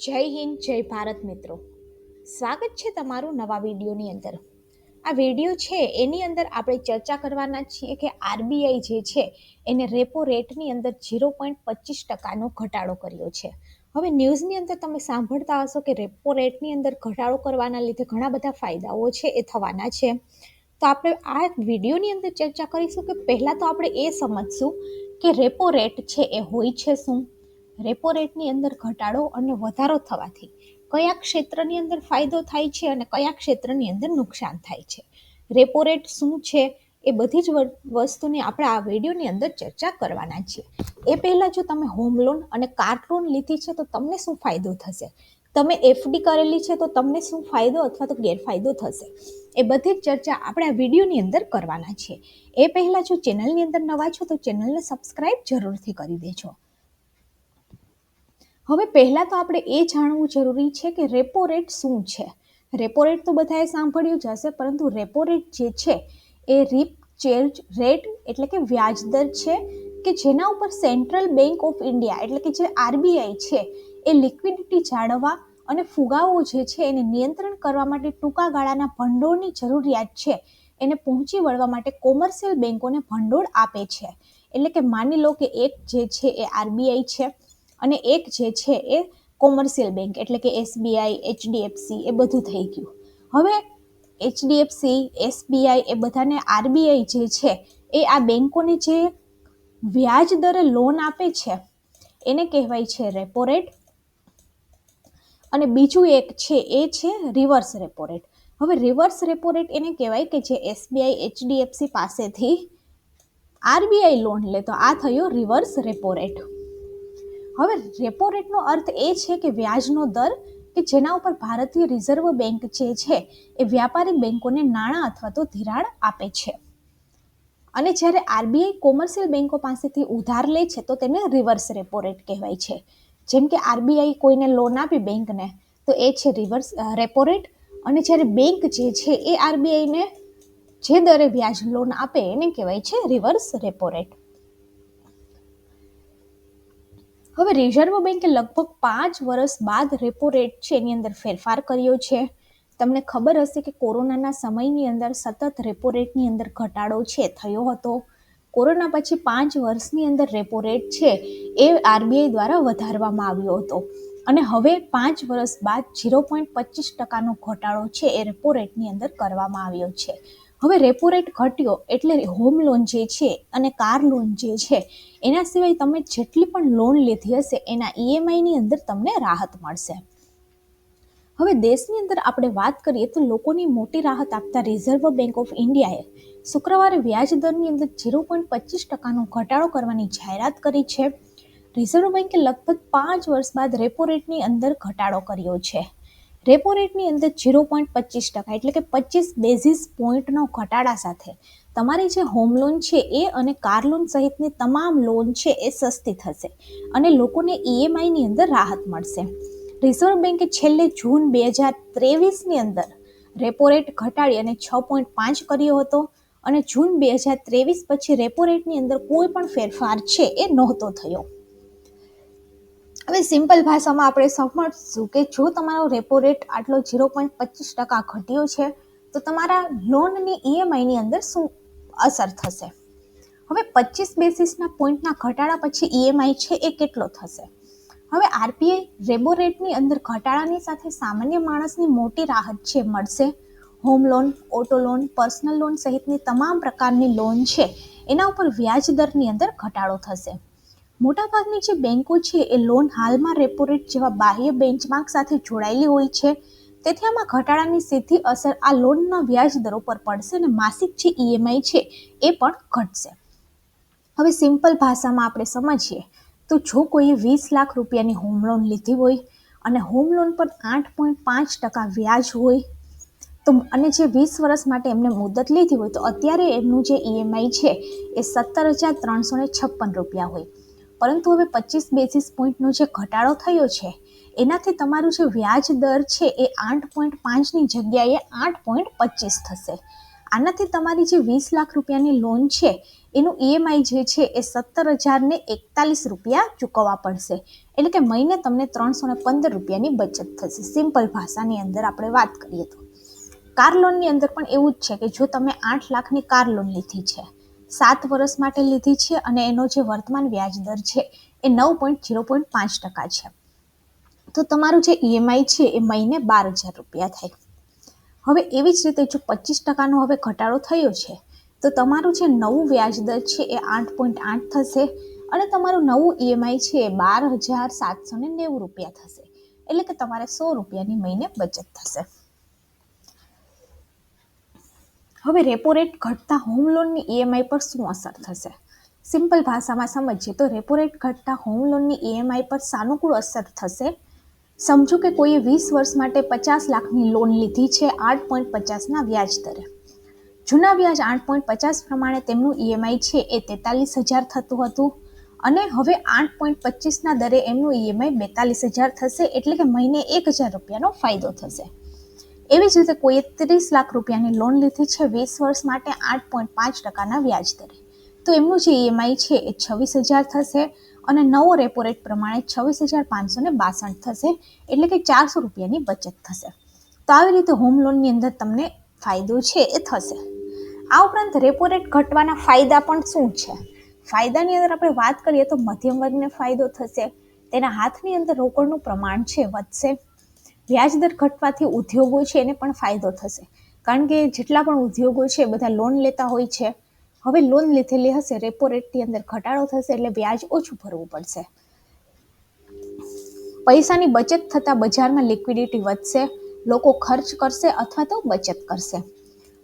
જય હિન્દ, જય ભારત મિત્રો. સ્વાગત છે તમારું નવા વિડીયોની અંદર. આ વીડિયો છે, એની અંદર આપણે ચર્ચા કરવાના છીએ કે આરબીઆઈ જે છે, એને રેપો રેટની અંદર ઝીરો પોઈન્ટ પચીસ ટકાનો ઘટાડો કર્યો છે. હવે ન્યૂઝની અંદર તમે સાંભળતા હશો કે રેપો રેટની અંદર ઘટાડો કરવાના લીધે ઘણા બધા ફાયદાઓ છે, એ થવાના છે. તો આપણે આ વિડીયોની અંદર ચર્ચા કરીશું કે પહેલાં તો આપણે એ સમજશું કે રેપો રેટ છે એ હોય છે શું? રેપો રેટની અંદર ઘટાડો અને વધારો થવાથી કયા ક્ષેત્રની અંદર ફાયદો થાય છે અને કયા ક્ષેત્રની અંદર નુકસાન થાય છે. રેપો રેટ શું છે એ બધી જ વસ્તુની આપણે આ વિડીયોની અંદર ચર્ચા કરવાના છીએ. એ પહેલાં જો તમે હોમ લોન અને કાર લોન લીધી છે તો તમને શું ફાયદો થશે? તમે એફડી કરેલી છે તો તમને શું ફાયદો અથવા તો ગેરફાયદો થશે? એ બધી જ ચર્ચા આપણે આ વિડીયોની અંદર કરવાના છે એ પહેલાં જો ચેનલની અંદર નવા છો તો ચેનલને સબસ્ક્રાઈબ જરૂરથી કરી દેજો. હવે પહેલાં તો આપણે એ જાણવું જરૂરી છે કે રેપો રેટ શું છે? રેપો રેટ તો બધાએ સાંભળ્યું જ હશે, પરંતુ રેપો રેટ જે છે, એ રીપ ચેર્જ રેટ એટલે કે વ્યાજ દર છે કે જેના ઉપર સેન્ટ્રલ બેંક ઓફ ઇન્ડિયા એટલે કે જે આરબીઆઈ છે, એ લિક્વિડિટી જાળવવા અને ફુગાવો જે છે, એને નિયંત્રણ કરવા માટે ટૂંકા ગાળાના ભંડોળની જરૂરિયાત છે, એને પહોંચી વળવા માટે કોમર્શિયલ બેંકોને ભંડોળ આપે છે. એટલે કે માની લો કે એક જે છે, એ આરબીઆઈ છે. અને એક જે છે એ કોમર્શિયલ બેંક, એટલે કે એસબીઆઈ, એચડીએફસી, એ બધું થઈ ગયું. હવે એચડીએફસી, એસબીઆઈ એ બધાને આરબીઆઈ જે છે એ આ બેંકોને જે વ્યાજ દરે લોન આપે છે, એને કહેવાય છે રેપો રેટ અને બીજું એક છે એ છે રિવર્સ રેપો રેટ હવે રિવર્સ રેપો રેટ એને કહેવાય કે જે એસબીઆઈ, એચડીએફસી પાસેથી આરબીઆઈ લોન લે, તો આ થયો રિવર્સ રેપો રેટ હવે રેપો રેટનો અર્થ એ છે કે વ્યાજનો દર કે જેના ઉપર ભારતીય રિઝર્વ બેંક જે છે એ વ્યાપારી બેંકોને નાણાં અથવા તો ધિરાણ આપે છે. અને જ્યારે આરબીઆઈ કોમર્શિયલ બેંકો પાસેથી ઉધાર લે છે તો તેને રિવર્સ રેપો રેટ કહેવાય છે. જેમ કે આરબીઆઈ કોઈને લોન આપી બેંકને તો એ છે રિવર્સ રેપો રેટ અને જ્યારે બેંક જે છે એ આરબીઆઈને જે દરે વ્યાજ લોન આપે એને કહેવાય છે રિવર્સ રેપો રેટ હવે રિઝર્વ બેન્કે લગભગ પાંચ વર્ષ બાદ રેપો રેટ છે એની અંદર ફેરફાર કર્યો છે. તમને ખબર હશે કે કોરોનાના સમયની અંદર સતત રેપો રેટની અંદર ઘટાડો છે, થયો હતો. કોરોના પછી પાંચ વર્ષની અંદર રેપો રેટ છે એ આરબીઆઈ દ્વારા વધારવામાં આવ્યો હતો. અને હવે પાંચ વર્ષ બાદ ઝીરો પોઈન્ટ પચીસ ટકાનો ઘટાડો છે એ રેપો રેટની અંદર કરવામાં આવ્યો છે. હવે રેપો રેટ ઘટ્યો એટલે હોમ લોન જે છે અને કાર લોન જે છે, એના સિવાય તમે જેટલી પણ લોન લીધી હશે, એના ઈએમઆઈની અંદર તમને રાહત મળશે. હવે દેશની અંદર આપણે વાત કરીએ તો લોકોની મોટી રાહત આપતા રિઝર્વ બેંક ઓફ ઇન્ડિયાએ શુક્રવારે વ્યાજ દરની અંદર ઝીરો પોઈન્ટ પચીસ ટકાનો ઘટાડો કરવાની જાહેરાત કરી છે. રિઝર્વ બેંકે લગભગ પાંચ વર્ષ બાદ રેપો રેટની અંદર ઘટાડો કર્યો છે. રેપો રેટની અંદર ઝીરો પોઈન્ટ પચીસ ટકા, એટલે કે પચીસ બેઝિસ પોઈન્ટનો ઘટાડા સાથે તમારી જે હોમ લોન છે એ અને કાર લોન સહિતની તમામ લોન છે એ સસ્તી થશે અને લોકોને ઈએમઆઈની અંદર રાહત મળશે. રિઝર્વ બેન્કે છેલ્લે જૂન બે હજાર ત્રેવીસની અંદર રેપો રેટ ઘટાડી અને છ પોઈન્ટ પાંચ કર્યો હતો અને જૂન બે હજાર ત્રેવીસ પછી રેપો રેટની અંદર કોઈ પણ ફેરફાર છે એ નહોતો થયો. હવે સિમ્પલ ભાષામાં આપણે સમજશું કે જો તમારો રેપો રેટ આટલો ઝીરો પોઈન્ટ પચીસ ટકા ઘટ્યો છે, તો તમારા લોનની ઈએમઆઈની અંદર શું અસર થશે? હવે પચીસ બેસિસના પોઈન્ટના ઘટાડા પછી ઈએમઆઈ છે એ કેટલો થશે? હવે આરપીઆઈ રેબો રેટની અંદર ઘટાડાની સાથે સામાન્ય માણસની મોટી રાહત છે મળશે home loan auto loan personal loan સહિતની તમામ પ્રકારની લોન છે, એના ઉપર વ્યાજ દરની અંદર ઘટાડો થશે. મોટાભાગની જે બેન્કો છે એ લોન હાલમાં રેપો રેટ જેવા બાહ્ય બેન્ચમાર્ક સાથે જોડાયેલી હોય છે. તેથી આમાં ઘટાડાની સીધી અસર આ લોનના વ્યાજ દરો પર પડશે અને માસિક જે ઈએમઆઈ છે એ પણ ઘટશે. હવે સિમ્પલ ભાષામાં આપણે સમજીએ તો જો કોઈએ વીસ લાખ રૂપિયાની હોમ લોન લીધી હોય અને હોમ લોન પર આઠ પોઈન્ટ પાંચ ટકા વ્યાજ હોય, તો અને જે વીસ વર્ષ માટે એમને મુદત લીધી હોય તો અત્યારે એમનું જે ઈએમઆઈ છે એ સત્તર હજાર ત્રણસો છપ્પન રૂપિયા હોય. પરંતુ હવે પચીસ બેસિસ પોઈન્ટનો જે ઘટાડો થયો છે, એનાથી તમારું જે વ્યાજ દર છે એ આઠ પોઈન્ટ પાંચની જગ્યાએ આઠ પોઈન્ટ પચીસ થશે. આનાથી તમારી જે વીસ લાખ રૂપિયાની લોન છે, એનું ઈએમઆઈ જે છે એ સત્તર હજારને એકતાલીસ રૂપિયા ચૂકવવા પડશે. એટલે કે મહિને તમને ત્રણસો ને પંદર રૂપિયાની બચત થશે. સિમ્પલ ભાષાની અંદર આપણે વાત કરીએ તો. કાર લોનની અંદર પણ એવું જ છે કે જો તમે આઠ લાખની કાર લોન લીધી છે સાત વર્ષ માટે લીધી છે અને એનો જે વર્તમાન વ્યાજ દર છે એ નવ પોઈન્ટ ઝીરો પોઈન્ટ પાંચ ટકા છે. તો તમારું જે ઈએમઆઈ છે એ મહિને બાર હજાર રૂપિયા થાય. હવે એવી જ રીતે જો પચીસ ટકાનો હવે ઘટાડો થયો છે, તો તમારું જે નવું વ્યાજ દર છે એ આઠ પોઈન્ટ આઠ થશે અને તમારું નવું ઈએમઆઈ છે એ બાર હજાર સાતસો ને નેવું રૂપિયા થશે. એટલે કે તમારે સો રૂપિયાની મહિને બચત થશે. હવે રેપો રેટ ઘટતા હોમ લોનની ઈએમઆઈ પર શું અસર થશે? સિમ્પલ ભાષામાં સમજીએ તો રેપો રેટ ઘટતા હોમ લોનની ઈએમઆઈ પર સાનુકૂળ અસર થશે? સમજો કે કોઈએ વીસ વર્ષ માટે પચાસ લાખની લોન લીધી છે, આઠ પોઈન્ટ પચાસના વ્યાજ દરે. જૂના વ્યાજ આઠ પોઈન્ટ પચાસ પ્રમાણે તેમનું ઈએમઆઈ છે, એ તેતાલીસ હજાર થતું હતું. અને હવે આઠ પોઈન્ટ પચીસના દરે એમનું ઈએમઆઈ બેતાલીસ હજાર થશે, એટલે કે મહિને એક હજાર રૂપિયાનો ફાયદો થશે. એવી જ રીતે કોઈએ ત્રીસ લાખ રૂપિયાની લોન લીધી છે, વીસ વર્ષ માટે આઠ પોઈન્ટ પાંચ ટકાના વ્યાજ દરે. તો એમનું જે ઈએમઆઈ છે એ છવ્વીસ હજાર થશે અને નવો રેપો રેટ પ્રમાણે છવ્વીસ હજાર પાંચસો ને બાસઠ થશે, એટલે કે ચારસો રૂપિયાની બચત થશે. તો આવી રીતે હોમ લોનની અંદર તમને ફાયદો છે એ થશે. આ ઉપરાંત રેપો રેટ ઘટવાના ફાયદા પણ શું છે? ફાયદાની અંદર આપણે વાત કરીએ તો મધ્યમ વર્ગને ફાયદો થશે, તેના હાથની અંદર રોકડનું પ્રમાણ છે, વધશે. વ્યાજદર ઘટવાથી ઉદ્યોગો છે એને પણ ફાયદો થશે. કારણ કે જેટલા પણ ઉદ્યોગો છે બધા લોન લેતા હોય છે. હવે લોન લીધેલી હશે રેપો રેટની અંદર ઘટાડો થશે એટલે વ્યાજ ઓછું ભરવું પડશે. પૈસાની બચત થતાં બજારમાં લિક્વિડિટી વધશે, લોકો ખર્ચ કરશે અથવા તો બચત કરશે.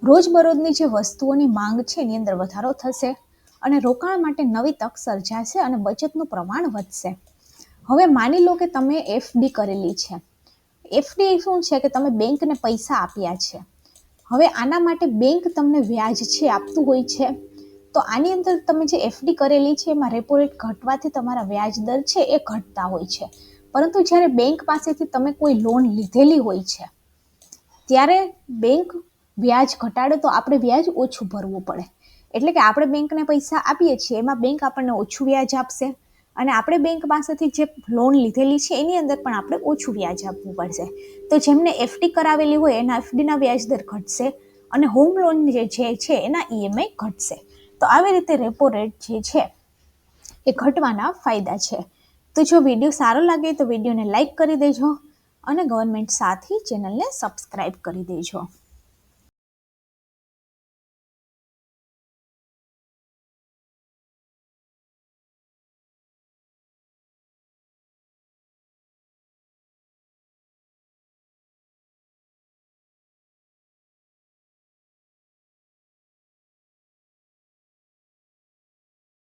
રોજબરોજની જે વસ્તુઓની માંગ છે એની અંદર વધારો થશે અને રોકાણ માટે નવી તક સર્જાશે અને બચતનું પ્રમાણ વધશે. હવે માની લો કે તમે એફડી કરેલી છે. એફડી શું છે કે તમે બેંકને પૈસા આપ્યા છે? હવે આના માટે બેંક તમને વ્યાજ છે, આપતું હોય છે. તો આની અંદર તમે જે એફડી કરેલી છે, એમાં રેપો રેટ ઘટવાથી તમારા વ્યાજ દર છે એ ઘટતા હોય છે. પરંતુ જ્યારે બેંક પાસેથી તમે કોઈ લોન લીધેલી હોય છે, ત્યારે બેંક વ્યાજ ઘટાડે તો આપણે વ્યાજ ઓછું ભરવું પડે. એટલે કે આપણે બેંકને પૈસા આપીએ છીએ, એમાં બેંક આપણને ઓછું વ્યાજ આપશે. અને આપણે બેંક પાસેથી જે લોન લીધેલી છે, એની અંદર પણ આપણે ઓછું વ્યાજ આપવું પડશે. તો જેમને એફડી કરાવેલી હોય, એના એફડીના વ્યાજ દર ઘટશે અને હોમ લોન જે છે એના ઈએમઆઈ ઘટશે. તો આવી રીતે રેપો રેટ જે છે, એ ઘટવાના ફાયદા છે. તો જો વીડિયો સારો લાગે તો વિડીયોને લાઇક કરી દેજો અને ગવર્મેન્ટ સાથી ચેનલને સબસ્ક્રાઈબ કરી દેજો.